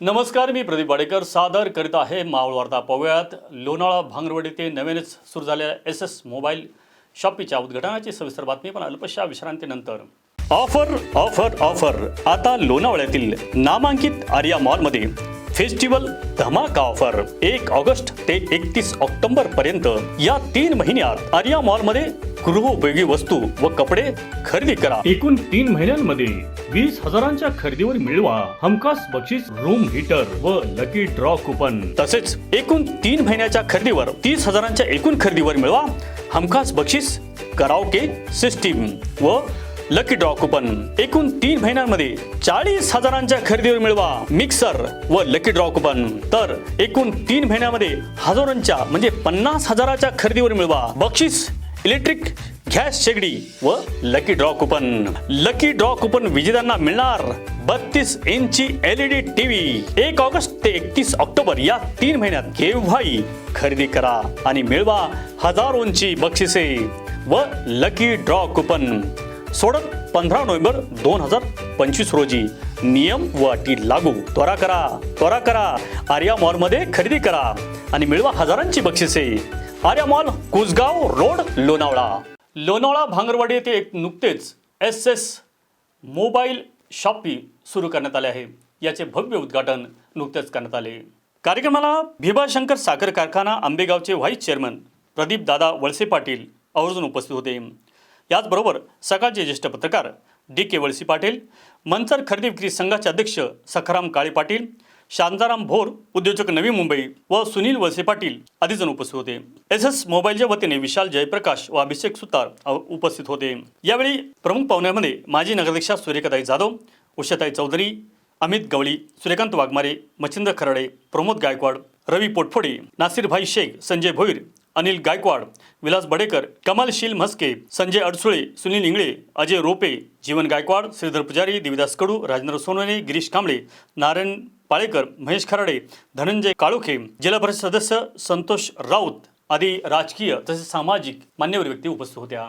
नमस्कार मी प्रदीप वाडेकर. सादर करीत आहे मावळ वार्ता. पाहूयात लोणावळा भांगरवाडी ते नव्यानेच सुरू झालेल्या एस एस मोबाईल शॉपीच्या उद्घाटनाची सविस्तर बातमी पण अल्पशा विश्रांतीनंतर. Offer offer offer. आता लोणावळ्यातील नामांकित आर्या मॉलमध्ये फेस्टिवल धमाका ऑफर. एक ऑगस्ट ते एकतीस ऑक्टोबर पर्यंत या तीन महिन्यात आर्या मॉलमध्ये गृहोपयोगी वस्तू व कपडे खरेदी करा. एकूण तीन महिन्यांमध्ये वीस हजारांच्या खरेदीवर मिळवा हमखास बक्षीस रूम हीटर व लकी ड्रॉ कुपन तसेच एकूण तीन महिन्याच्या खरेदीवर तीस हजारांच्या एकूण खरेदीवर मिळवा हमखास बक्षीस कराओके सिस्टीम व लकी ड्रॉ कुपन एकूण तीन महिन्यांमध्ये चाळीस हजारांच्या खरेदीवर मिळवा मिक्सर व लकी ड्रॉ कुपन तर एकूण तीन महिन्यामध्ये हजारांच्या म्हणजे पन्नास हजाराच्या खरेदीवर मिळवा बक्षीस इलेक्ट्रिक गॅस शेगडी व lucky draw coupon lucky draw coupon विजेत्यांना मिळणार बत्तीस इंची एलईडी टीव्ही एक ऑगस्ट ते एकतीस ऑक्टोबर या तीन महिन्यात केव्हाही खरेदी करा आणि मिळवा हजारोंची बक्षिसे व लकी ड्रॉ कुपन सोडत पंधरा नोव्हेंबर दोन हजार पंचवीस रोजी. नियम व अटी लागू. त्वरा करा. त्वरा करा. आर्या मॉलमध्ये खरेदी करा. आणि मिळवा हजारांची बक्षिसे. Arya mall Kusgaon road Lonavala. Lonavala Bhangarwadi येथे एक नुकतेच एस एस मोबाईल शॉपी सुरू करण्यात आले आहे. याचे भव्य उद्घाटन नुकतेच करण्यात आले. कार्यक्रमाला भीमाशंकर साखर कारखाना आंबेगावचे व्हाईस चेअरमन प्रदीप दादा वळसे पाटील आवर्जून उपस्थित होते. याचबरोबर सकाळचे ज्येष्ठ पत्रकार डी के वळसी पाटील मंचर खरेदी विक्री संघाचे अध्यक्ष सखाराम काळे पाटील शांताराम भोर उद्योजक नवी मुंबई व सुनील वळसे पाटील आदी जण उपस्थित होते. एस एस मोबाईलच्या वतीने विशाल जयप्रकाश व अभिषेक सुतार उपस्थित होते. यावेळी प्रमुख पाहुण्यामध्ये माजी नगराध्यक्षा सूर्यकाताई जाधव उषाताई चौधरी अमित गवळी सूर्यकांत वाघमारे मच्छिंद्र खराडे प्रमोद गायकवाड रवी पोटफोडे नासिरभाई शेख संजय भोईर अनिल गायकवाड विलास बडेकर कमालशील म्हस्के संजय अडसुळे सुनील इंगळे अजय रोपे जीवन गायकवाड श्रीधर पुजारी देविदास कडू राजेंद्र सोनवणे गिरीश कांबळे नारायण पाळेकर महेश खराडे धनंजय काळोखे जिल्हा परिषद सदस्य संतोष राऊत आदी राजकीय तसेच सामाजिक मान्यवर व्यक्ती उपस्थित होत्या.